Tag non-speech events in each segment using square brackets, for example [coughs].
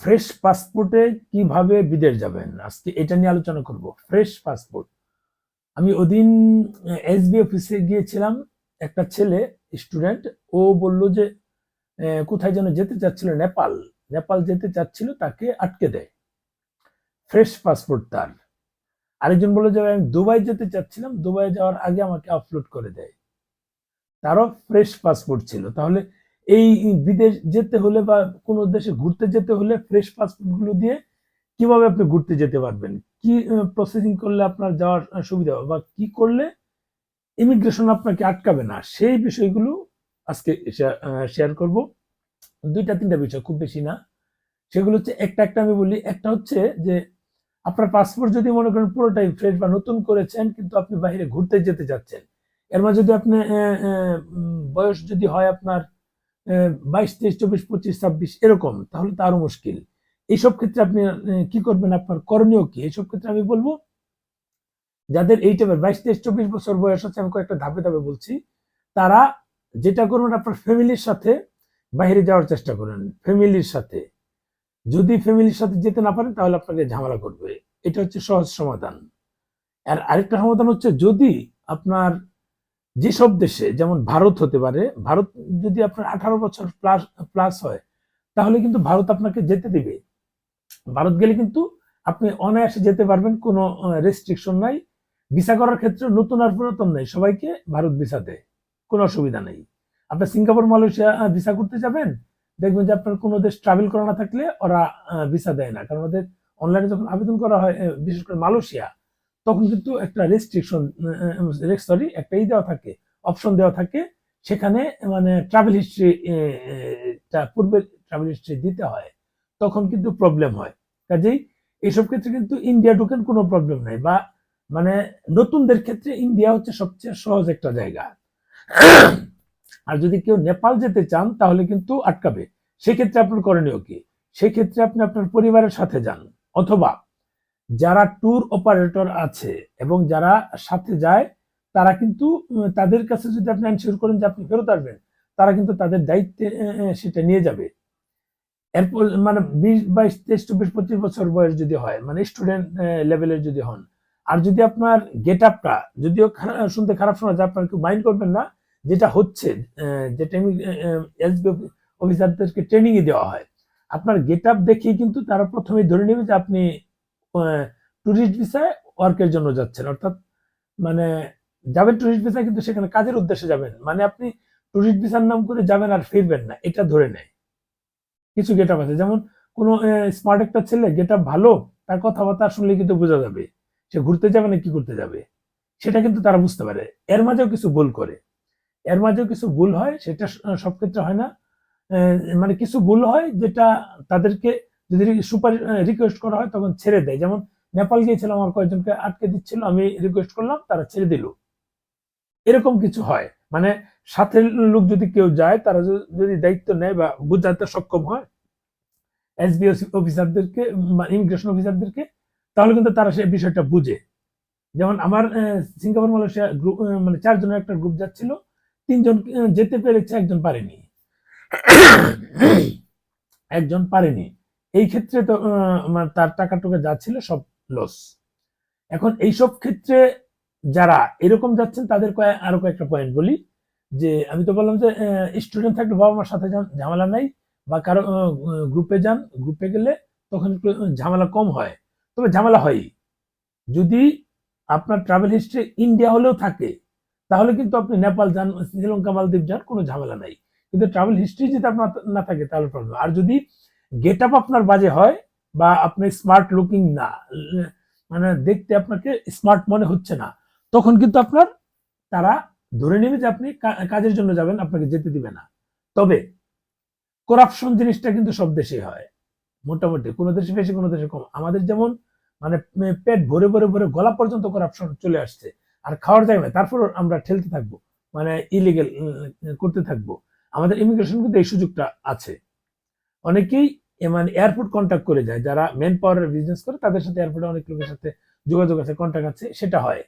Fresh পাসপোর্টে কীভাবে বিদেশ যাবেন? আজকে এটা নিয়ে আলোচনা করব। ফ্রেশ পাসপোর্ট আমি ওদিন এসবি অফিসে গিয়েছিলাম, একটা ছেলে স্টুডেন্ট ও বলল যে কোথায় যেন যেতে চাচ্ছিল, নেপাল। নেপাল যেতে চাচ্ছিল, তাকে আটকে দেয়। ফ্রেশ পাসপোর্ট তার। আরেকজন বলল যে, আমি দুবাই যেতে চাচ্ছিলাম, দুবাই যাওয়ার আগে আমাকে আপলোড করে দেয়। তারও ফ্রেশ পাসপোর্ট ছিল। তাহলে এই বিদেশ যেতে হলে বা কোনো দেশে ঘুরতে যেতে হলে ফ্রেশ পাসপোর্টগুলো দিয়ে কীভাবে আপনি ঘুরতে যেতে পারবেন? কি প্রসেসিং করলে আপনার যাওয়ার সুবিধা হবে বা কি করলে ইমিগ্রেশন আপনাকে আটকাবে না? সেই বিষয়গুলো আজকে শেয়ার করব। দুইটা, তিনটা বিষয়, খুব বেশি না। সেগুলো হচ্ছে একটা একটা আমি বলি। একটা হচ্ছে যে আপনার পাসপোর্ট যদি মনে করেন পুরোটাই ফ্রেশ বা নতুন করেছেন, কিন্তু আপনি বাইরে ঘুরতে যেতে যাচ্ছেন এর মাঝে যদি আপনি বয়স যদি হয় আপনার বাইশ, তেইশ, চব্বিশ, পঁচিশ, ছাব্বিশ, এরকম, তাহলে তো আরও মুশকিল। এইসব ক্ষেত্রে আপনি কি করবেন আপনার করণীয় কি? এইসব ক্ষেত্রে আমি বলব, যাদের এই টাইপের বাইশ, তেইশ, চব্বিশ বছর বয়স আছে, আমি কয়েকটা ধাপে ধাপে বলছি, তারা যেটা করবেন আপনার ফ্যামিলির সাথে বাইরে যাওয়ার চেষ্টা করেন, ফ্যামিলির সাথে। যদি ফ্যামিলির সাথে যেতে না পারেন, তাহলে আপনাকে ঝামেলা করবে। এটা হচ্ছে সহজ সমাধান। আর আরেকটা সমাধান হচ্ছে, যদি আপনার যেসব দেশে, যেমন ভারত হতে পারে, ভারত যদি আপনার আঠারো বছর প্লাস প্লাস হয়, তাহলে কিন্তু ভারত আপনাকে যেতে দিবে। ভারত গেলে কিন্তু আপনি অনায়াসে যেতে পারবেন, কোনো রেস্ট্রিকশন নাই। ভিসা করার ক্ষেত্রে নতুন আর পুরাতন নেই, সবাইকে ভারত ভিসা দেয়, কোনো অসুবিধা নেই। আপনি সিঙ্গাপুর, মালয়েশিয়া ভিসা করতে যাবেন, দেখবেন যে আপনার কোনো দেশ ট্রাভেল করা না থাকলে ওরা ভিসা দেয় না। কারণ ওদের অনলাইনে যখন আবেদন করা হয় বিশেষ করে মালয়েশিয়া তখন কিন্তু একটা রেস্ট্রিকশন সরি একটা ই দেওয়া থাকে অপশন দেওয়া থাকে, সেখানে মানে ট্রাভেল হিস্ট্রি পূর্বে ট্রাভেল হিস্ট্রি দিতে হয়, তখন কিন্তু প্রবলেম হয়। কাজেই এইসব ক্ষেত্রে কিন্তু ইন্ডিয়া ঢুকেন কোনো প্রবলেম নাই, বা মানে নতুনদের ক্ষেত্রে ইন্ডিয়া হচ্ছে সবচেয়ে সহজ একটা জায়গা। আর যদি কেউ নেপাল যেতে চান, তাহলে কিন্তু আটকাবে। সেক্ষেত্রে আপনার করণীয় কি? সেক্ষেত্রে আপনি আপনার পরিবারের সাথে যান, অথবা যারা ট্যুর অপারেটর আছে এবং যারা সাথে যায়, তারা কিন্তু তাদের কাছে যদি আপনি এনশিওর করেন যে আপনি ফেরত আসবেন, তারা কিন্তু তাদের দায়িত্বে সেটা নিয়ে যাবে। এরপর মানে বিশ, বাইশ, তেইশ, চব্বিশ, পঁচিশ বছর বয়স যদি হয় মানে স্টুডেন্ট লেভেলের যদি হন, আর যদি আপনার গেট আপটা যদিও শুনতে খারাপ শোনা যায়, আপনার কেউ মাইন্ড করবেন না, যেটা হচ্ছে যেটা এসবি অফিসারদেরকে ট্রেনিং দেওয়া হয়, আপনার গেট আপ দেখেই কিন্তু তারা প্রথমে ধরে নেবে যে আপনি ট্যুরিস্ট ভিসায় ওয়ার্কের জন্য যাচ্ছেন। অর্থাৎ মানে যাবেন ট্যুরিস্ট ভিসায় কিন্তু সেখানে কাজের উদ্দেশ্যে যাবেন। মানে আপনি ট্যুরিস্ট ভিসার নাম করে যাবেন আর ফিরবেন না, এটা ধরে নেয়। কিছু গেট আছে, যেমন কোনো স্মার্ট একটা ছেলে গেট ভালো, তার কথাবার্তা শুনলে কিন্তু বোঝা যাবে, সে ঘুরতে যাবে না কি করতে যাবে। সেটা কিন্তু তারা বুঝতে পারে। এর মাঝেও কিছু ভুল করে। এর মাঝেও কিছু ভুল হয়, সেটা সব ক্ষেত্রে হয় না। মানে কিছু ভুল হয়, যেটা তাদেরকে যদি সুপার রিকোয়েস্ট করা হয়, তখন ছেড়ে দেয়। যেমন নেপাল গিয়েছিলাম আমার কয়েকজনকে আটকে দিচ্ছিল, আমি রিকোয়েস্ট করলাম, তারা ছেড়ে দিল। এরকম কিছু হয়। মানে সাথে লোক যদি কেউ যায়, তারা যদি দায়িত্ব নেয় বা বুঝাতে সক্ষম হয় এসবি অফিসারদেরকে ইমিগ্রেশন অফিসারদেরকে তাহলে কিন্তু তারা সেই বিষয়টা বুঝে। যেমন আমার সিঙ্গাপুর মালয়েশিয়া গ্রুপ মানে চারজনের একটা গ্রুপ যাচ্ছিল, তিনজন যেতে পেরেছে, একজন পারেনি। [coughs] একজন পারেনি। এই ক্ষেত্রে তো তার টাকা টুকা যা ছিল সব লস এখন এইসব ক্ষেত্রে যারা এরকম যাচ্ছেন, তাদের আরও কয়েকটা পয়েন্ট বলি। যে আমি তো বললাম যে স্টুডেন্ট থাকলে বাবা মার সাথে ঝামেলা নাই। বা কারও গ্রুপে যান গ্রুপে গেলে তখন ঝামেলা কম হয়। তবে ঝামেলা হয় যদি আপনার ট্রাভেল হিস্ট্রি ইন্ডিয়া হলেও থাকে, তাহলে কিন্তু আপনি নেপাল যান, শ্রীলঙ্কা, মালদ্বীপ যান, কোনো ঝামেলা নাই। কিন্তু ট্রাভেল হিস্ট্রি যদি আপনার না থাকে, তাহলে প্রবলেম আর যদি গেট আপ আপনার বাজে হয় বা আপনি স্মার্ট লুকিং না মানে দেখতে আপনাকে স্মার্ট মনে হচ্ছে না, তখন কিন্তু আপনার তারা ধরে নেবে যে আপনি কাজের জন্য যাবেন, আপনাকে যেতে দিবে না। তবে করাপশন জিনিসটা কিন্তু সব দেশেই হয়, মোটামুটি। কোনো দেশে বেশি, কোনো দেশে কম। আমাদের যেমন মানে পেট ভরে ভরে ভরে গলা পর্যন্ত করাপশন চলে আসছে, আর খাওয়ার জায়গা নাই তারপর আমরা ঠেলতে থাকব মানে ইলিগেল করতে থাকব। আমাদের ইমিগ্রেশন কিন্তু এই সুযোগটা আছে। অনেকেই মানে এয়ারপোর্ট কন্ট্যাক্ট করে যায়। যারা মেন পাওয়ারের বিজনেস করে, তাদের সাথে এয়ারপোর্টে অনেক লোকের সাথে যোগাযোগ আছে কন্ট্যাক্ট আছে, সেটা হয়।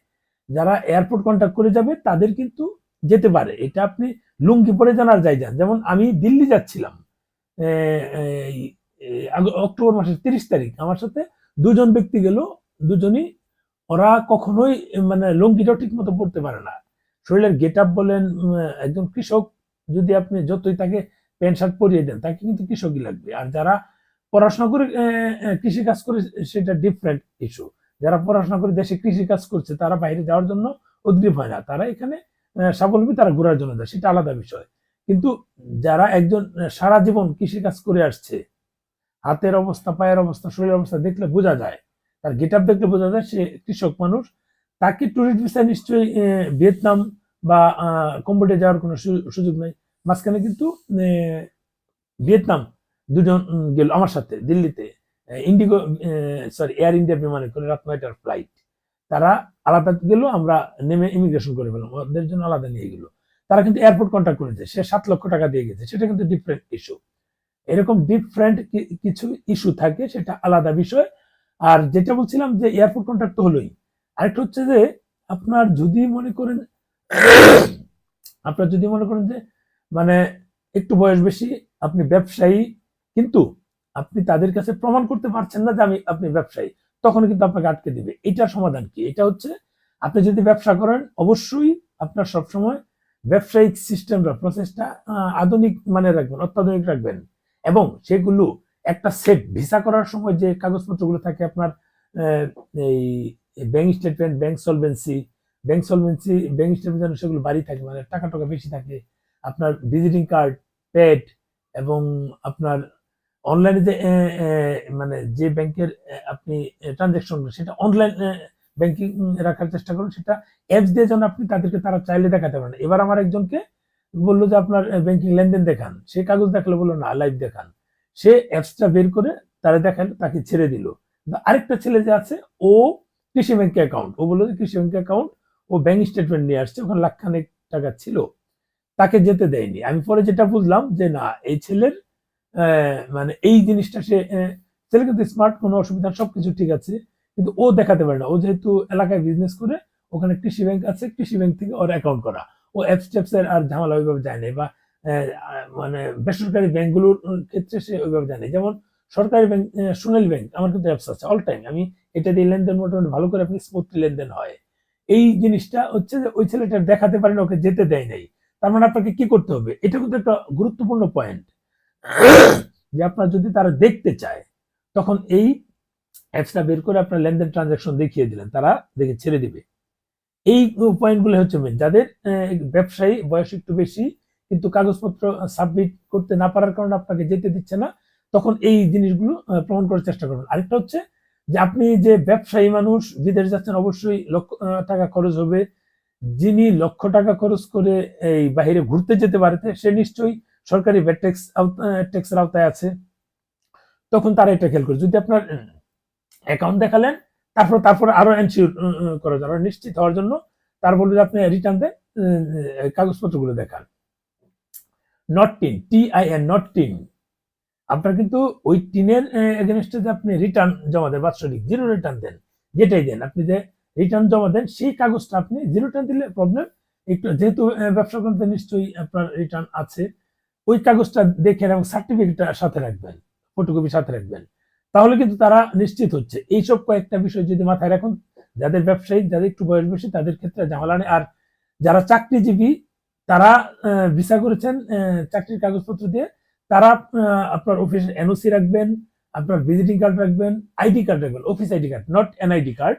যারা এয়ারপোর্ট কন্ট্যাক্ট করে যাবে, তাদের কিন্তু যেতে পারে। এটা আপনি লুঙ্গি পরে জানার যাই যান। যেমন আমি দিল্লি যাচ্ছিলাম অক্টোবর মাসের তিরিশ তারিখ। আমার সাথে দুজন ব্যক্তি গেল, দুজনই ওরা কখনোই মানে লঙ্গিটাও ঠিক মতো পড়তে পারে না। শরীরের গেট আপ বলেন একজন কৃষক, যদি আপনি যতই তাকে প্যান্ট শার্ট পরিয়ে দেন, তাকে কিন্তু কৃষকই লাগবে। আর যারা পড়াশোনা করে কৃষি কাজ করে, সেটা ডিফারেন্ট ইস্যু যারা পড়াশোনা করে দেশে কৃষি কাজ করছে, তারা বাইরে যাওয়ার জন্য উদ্গ্রীব হয় না। তারা এখানে স্বাবলম্বী, তারা ঘোরার জন্য যায়, সেটা আলাদা বিষয়। কিন্তু যারা একজন সারা জীবন কৃষি কাজ করে আসছে, হাতের অবস্থা, পায়ের অবস্থা, শরীরের অবস্থা দেখলে বোঝা যায়। তার গেট আপ দেখলে বোঝা যায়, সে কৃষক মানুষ, তাকে টুরিস্ট ভিসা নিশ্চয়ই ভিয়েতনাম বা কম্বোডিয়া যাওয়ার কোনো সুযোগ নেই। মাঝখানে কিন্তু ভিয়েতনাম দুজন গেল আমার সাথে, দিল্লিতে। ইন্ডিগো সরি এয়ার ইন্ডিয়া বিমানে করে রাত নয়টার ফ্লাইট তারা আলাদা গেল, আমরা নেমে ইমিগ্রেশন করে ফেলাম ওদের জন্য আলাদা নিয়ে গেলো। তারা কিন্তু এয়ারপোর্ট কন্ট্যাক্ট করেছে। সে সাত লক্ষ টাকা দিয়ে গেছে। সেটা কিন্তু ডিফারেন্ট ইস্যু এরকম ডিফারেন্ট কিছু ইস্যু থাকে, সেটা আলাদা বিষয়। আর যেটা বলছিলাম যে এয়ারপোর্ট কন্ট্যাক্ট তো হলোই। আরেকটা হচ্ছে যে, আপনার যদি মনে করেন, আপনার যদি মনে করেন যে মানে একটু বয়স বেশি, আপনি ব্যবসায়ী, কিন্তু আপনি তাদের কাছে প্রমাণ করতে পারছেন না যে আমি, আপনি ব্যবসায়ী। তখন কিন্তু আপনাকে আটকে দিবে। এটার সমাধান কি? এটা হচ্ছে আপনি যদি ব্যবসা করেন, অবশ্যই আপনার সবসময় ব্যবসায়িক সিস্টেম বা প্রসেসটা আধুনিক মানে রাখবেন, অত্যাধুনিক রাখবেন। এবং সেগুলো একটা সেট ভিসা করার সময় যে কাগজপত্রগুলো থাকে আপনার এই bank statement bank solvency bank solvency bank statement যেন সেগুলো বাড়ি থাকে মানে টাকা টাকা বেশি থাকে আপনার ভিজিটিং কার্ড পেড এবং আপনার অনলাইনে যে মানে যে ব্যাংকের আপনি ট্রানজেকশন সেটা অনলাইন ব্যাংকিং রাখার চেষ্টা করুন। সেটা অ্যাপস দিয়ে যেন আপনি তাদেরকে তারা চাইলে দেখাতে পারেন। এবার আমার একজনকে বলল যে, আপনার ব্যাংকিং লেনদেন দেখান। সে কাগজ দেখালে, বলল, না লাইভ দেখান। সে অ্যাপসটা বের করে তারা দেখাল, তাকে ছেড়ে দিল। আরেকটা ছেলে যে আছে, ও কৃষি ব্যাংকে অ্যাকাউন্ট ও বলল যে, কৃষি ব্যাংকে অ্যাকাউন্ট ও ব্যাংক স্টেটমেন্ট নিয়ে আসছে, ওখানে লাখখানেক টাকা ছিল। তাকে যেতে দেয়নি। আমি পরে যেটা বুঝলাম যে না, এই ছেলের মানে এই জিনিসটা সে ছেলে কিন্তু স্মার্ট কোনো অসুবিধা সবকিছু ঠিক আছে, কিন্তু ও দেখাতে পারে না। ও যেহেতু এলাকায় বিজনেস করে, ওখানে কৃষি ব্যাংক আছে, কৃষি ব্যাংক থেকে ওর অ্যাকাউন্ট করা। ও অ্যাপস এর আর ঝামেলা ওইভাবে যায় বা মানে বেসরকারি ব্যাংকগুলোর ক্ষেত্রে সে ওইভাবে যায় না। যেমন সরকারি ব্যাংক সোনালী ব্যাংক আমার কিন্তু অ্যাপস আছে অল টাইম আমি এটা দিয়ে লেনদেন মোটামুটি ভালো করে আপনি স্মুথলি লেনদেন হয়। এই জিনিসটা হচ্ছে যে ওই ছেলেটা দেখাতে পারে না, ওকে যেতে দেয় নাই। তার মানে আপনাকে কি করতে হবে? এটা কিন্তু একটা গুরুত্বপূর্ণ পয়েন্ট যে আপনার যদি তারা দেখতে চায়, তখন এই অ্যাপসটা বের করে আপনার লেনদেন ট্রানজাকশন দেখিয়ে দিলেন, তারা দেখে ছেড়ে দিবে। এই পয়েন্টগুলো হচ্ছে মেন যাদের ব্যবসায়ী বয়স একটু বেশি, কিন্তু কাগজপত্র সাবমিট করতে না পারার কারণে আপনাকে যেতে দিচ্ছে না, তখন এই জিনিসগুলো প্রমাণ করার চেষ্টা করবেন। আরেকটা হচ্ছে যে আপনি যে ব্যবসায়ী মানুষ, বিদেশ যাচ্ছেন, অবশ্যই লক্ষ টাকা খরচ হবে। যিনি লক্ষ টাকা খরচ করে এই বাইরে ঘুরতে যেতে পারে সে নিশ্চয়ই সরকারি ভ্যাট ট্যাক্স ট্যাক্সের আওতায় আছে। তখন তারা এটা খেয়াল করে। যদি আপনার অ্যাকাউন্ট দেখালেন, তারপর তারপর আরও এনশিওর করা যায়। নিশ্চিত হওয়ার জন্য তার বলবে আপনি রিটার্ন দেন কাগজপত্রগুলো দেখান। Not TIN T I N not TIN আপনার কিন্তু ওই টিনের এগেনস্টে আপনি রিটার্ন জমা দেন, বাৎসরিক জিরো রিটার্ন দেন, যেটাই দেন। আপনি যে রিটার্ন জমা দেন, সেই কাগজটা আপনি জিরো রিটার্ন দিলে প্রবলেম একটু যেহেতু ব্যবসা করতে নিশ্চয়ই আপনার রিটার্ন আছে, ওই কাগজটা দেখে এবং সার্টিফিকেটটা সাথে রাখবেন ফটোকপি সাথে রাখবেন। তাহলে কিন্তু তারা নিশ্চিত হচ্ছে। এইসব কয়েকটা বিষয় যদি মাথায় রাখুন, যাদের ব্যবসায়ী, যাদের একটু বয়স বেশি, তাদের ক্ষেত্রে ঝামেলা নেই। আর যারা চাকরিজীবী, তারা ভিসা করেছেন চাকরির কাগজপত্র দিয়ে, তারা আপনার অফিসের এনওসি রাখবেন, আপনার ভিজিটিং কার্ড রাখবেন আইডি কার্ড রাখবেন office ID card not NID card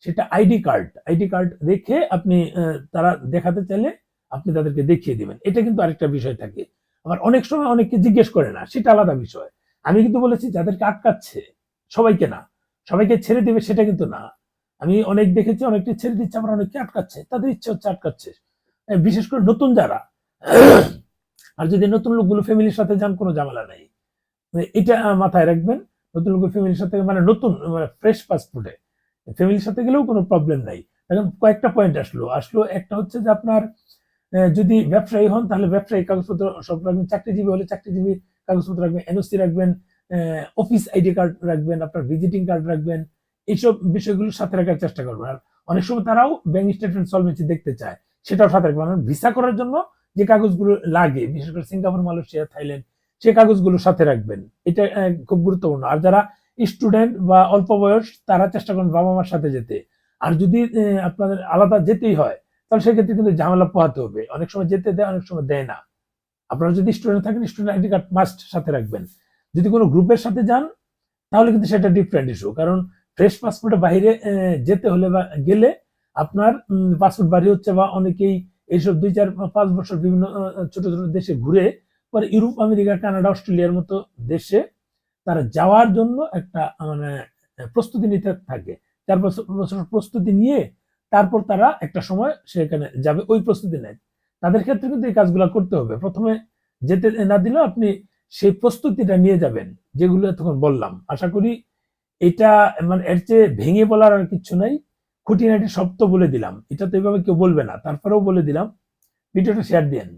সেটা আইডি কার্ড আইডি কার্ড রেখে আপনি তারা দেখাতে চাইলে আপনি তাদেরকে দেখিয়ে দিবেন। এটা কিন্তু আরেকটা বিষয় থাকে। আবার অনেক সময় অনেককে জিজ্ঞেস করে না, সেটা আলাদা বিষয়। আমি কিন্তু বলেছি, যাদেরকে আটকাচ্ছে, সবাইকে না। সবাইকে ছেড়ে দিবে সেটা কিন্তু না। আমি অনেক দেখেছি, অনেককে ছেড়ে দিচ্ছে, আবার অনেককে আটকাচ্ছে। তাদের ইচ্ছে হচ্ছে আটকাচ্ছে। বিশেষ করে নতুন যারা, [clears throat] আর যদি নতুন লোকগুলো ফ্যামিলির সাথে যান, কোনো ঝামেলা নাই। মানে এটা মাথায় রাখবেন, নতুন লোক ফ্যামিলির সাথে মানে নতুন মানে ফ্রেশ পাসপোর্টে ফ্যামিলির সাথে গেলেও কোনো প্রবলেম নাই। এখন কয়েকটা পয়েন্ট আসলো। আসলো একটা হচ্ছে যে আপনার যদি ব্যবসায়ী হন, তাহলে ব্যবসায়ী কাগজপত্র সব রাখবেন, চাকরিজীবী হলে চাকরিজীবী কাগজপত্র রাখবেন এনওসি রাখবেন অফিস আইডি কার্ড রাখবেন, আপনার ভিজিটিং কার্ড রাখবেন, এইসব বিষয়গুলো সাথে রাখার চেষ্টা করবেন। আর অনেক সময় তারাও ব্যাংক স্টেটমেন্ট সলভেন্সি দেখতে চায়, সেটাও সাথে রাখবেন। ভিসা করার জন্য যে কাগজগুলো লাগে, বিশেষ করে সিঙ্গাপুর মালয়েশিয়া থাইল্যান্ড সে কাগজগুলো সাথে রাখবেন। এটা খুব গুরুত্বপূর্ণ। আর যারা স্টুডেন্ট বা অল্প বয়স তারা চেষ্টা করেন বাবা মার সাথে যেতে। আর যদি আপনাদের আলাদা যেতেই হয়, তাহলে সেক্ষেত্রে কিন্তু ঝামেলা পোহাতে হবে। অনেক সময় যেতে দেয়, অনেক সময় দেয় না। আপনারা যদি স্টুডেন্ট থাকেন, স্টুডেন্ট আইডি কার্ড মাস্ট সাথে রাখবেন। যদি কোনো গ্রুপের সাথে যান, তাহলে কিন্তু সেটা ডিফারেন্ট ইস্যু কারণ ফ্রেশ পাসপোর্টে বাইরে যেতে হলে বা গেলে আপনার পাসপোর্ট বাড়ি হচ্ছে বা অনেকেই এইসব দুই চার, পাঁচ বছর বিভিন্ন ছোট ছোট দেশে ঘুরে, পরে ইউরোপ, আমেরিকা, কানাডা, অস্ট্রেলিয়ার মতো দেশে তারা যাওয়ার জন্য একটা মানে প্রস্তুতি নিতে থাকে। চার বছর প্রস্তুতি নিয়ে তারপর তারা একটা সময় সেখানে যাবে, ওই প্রস্তুতি নেয়। তাদের ক্ষেত্রে কিন্তু এই কাজগুলো করতে হবে। প্রথমে যেতে না দিলেও আপনি সেই প্রস্তুতিটা নিয়ে যাবেন, যেগুলো তখন বললাম। আশা করি এটা মানে এর চেয়ে ভেঙে বলার আর কিছু নাই। খুঁটিনাটি তো বলে দিলাম। এটা তো এভাবে কেউ বলবে না। তারপরেও বলে দিলাম। ভিডিওটা শেয়ার দিয়েন